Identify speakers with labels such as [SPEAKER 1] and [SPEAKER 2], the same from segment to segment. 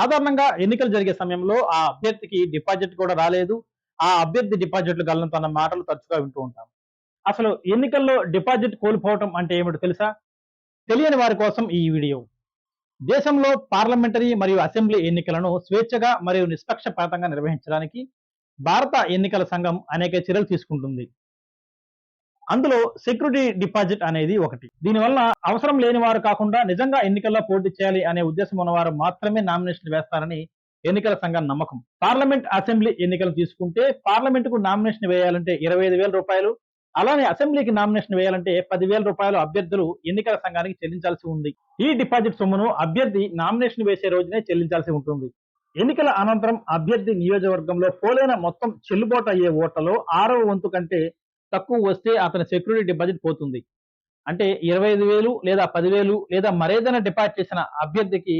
[SPEAKER 1] సాధారణంగా ఎన్నికలు జరిగే సమయంలో ఆ అభ్యర్థికి డిపాజిట్ కూడా రాలేదు. ఆ అభ్యర్థి డిపాజిట్లు గల్లంత తన మాటలు తరచుగా వింటూ ఉంటాం. అసలు ఎన్నికల్లో డిపాజిట్ కోల్పోవటం అంటే ఏమిటో తెలుసా? తెలియని వారి కోసం ఈ వీడియో. దేశంలో పార్లమెంటరీ మరియు అసెంబ్లీ ఎన్నికలను స్వేచ్ఛగా మరియు నిష్పక్షపాతంగా నిర్వహించడానికి భారత ఎన్నికల సంఘం అనేక చర్యలు తీసుకుంటుంది. అందులో సెక్యూరిటీ డిపాజిట్ అనేది ఒకటి. దీనివల్ల అవసరం లేని వారు కాకుండా నిజంగా ఎన్నికల్లో పోటీ చేయాలి అనే ఉద్దేశం ఉన్నవారు మాత్రమే నామినేషన్ వేస్తారని ఎన్నికల సంఘం నమ్మకం. పార్లమెంట్ అసెంబ్లీ ఎన్నికలు తీసుకుంటే పార్లమెంట్కు నామినేషన్ వేయాలంటే ఇరవై ఐదు వేల రూపాయలు అలానే అసెంబ్లీకి నామినేషన్ వేయాలంటే పదివేల రూపాయలు అభ్యర్థులు ఎన్నికల సంఘానికి చెల్లించాల్సి ఉంది. ఈ డిపాజిట్ సొమ్మును అభ్యర్థి నామినేషన్ వేసే రోజునే చెల్లించాల్సి ఉంటుంది. ఎన్నికల అనంతరం అభ్యర్థి నియోజకవర్గంలో పోలైన మొత్తం చెల్లుబాటు అయ్యే ఓట్లలో ఆరవ వంతు కంటే తక్కువ వస్తే అతని సెక్యూరిటీ డిపాజిట్ పోతుంది. అంటే ఇరవై ఐదు వేలు లేదా పదివేలు లేదా మరేదైనా డిపాజిట్ చేసిన అభ్యర్థికి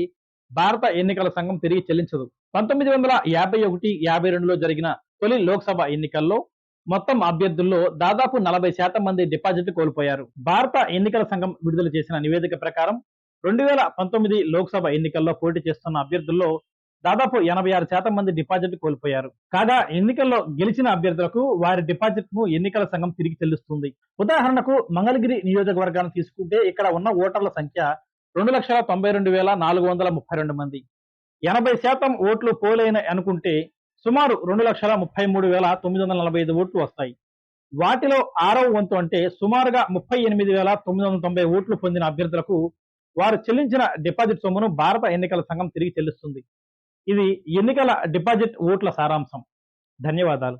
[SPEAKER 1] భారత ఎన్నికల సంఘం తిరిగి చెల్లించదు. పంతొమ్మిది వందల యాభై ఒకటి యాభై రెండులో జరిగిన తొలి లోక్సభ ఎన్నికల్లో మొత్తం అభ్యర్థుల్లో దాదాపు నలభై శాతం మంది డిపాజిట్ కోల్పోయారు. భారత ఎన్నికల సంఘం విడుదల చేసిన నివేదిక ప్రకారం రెండు వేల పంతొమ్మిది లోక్సభ ఎన్నికల్లో పోటీ చేస్తున్న అభ్యర్థుల్లో దాదాపు ఎనభై ఆరు శాతం మంది డిపాజిట్ కోల్పోయారు. కాగా ఎన్నికల్లో గెలిచిన అభ్యర్థులకు వారి డిపాజిట్ను ఎన్నికల సంఘం తిరిగి చెల్లిస్తుంది. ఉదాహరణకు మంగళగిరి నియోజకవర్గాన్ని తీసుకుంటే ఇక్కడ ఉన్న ఓటర్ల సంఖ్య రెండు లక్షల తొంభై రెండు వేల నాలుగు వందల ముప్పై రెండు మంది. ఎనభై శాతం ఓట్లు పోలైన అనుకుంటే సుమారు రెండు లక్షల ముప్పై మూడు వేల తొమ్మిది వందల నలభై ఐదు ఓట్లు వస్తాయి. వాటిలో ఆరవ వంతు అంటే సుమారుగా ముప్పై ఎనిమిది వేల తొమ్మిది వందల తొంభై ఓట్లు పొందిన అభ్యర్థులకు వారు చెల్లించిన డిపాజిట్ సొమ్మును భారత ఎన్నికల సంఘం తిరిగి చెల్లిస్తుంది. ఇది ఎన్నికల డిపాజిట్ ఓట్ల సారాంశం. ధన్యవాదాలు.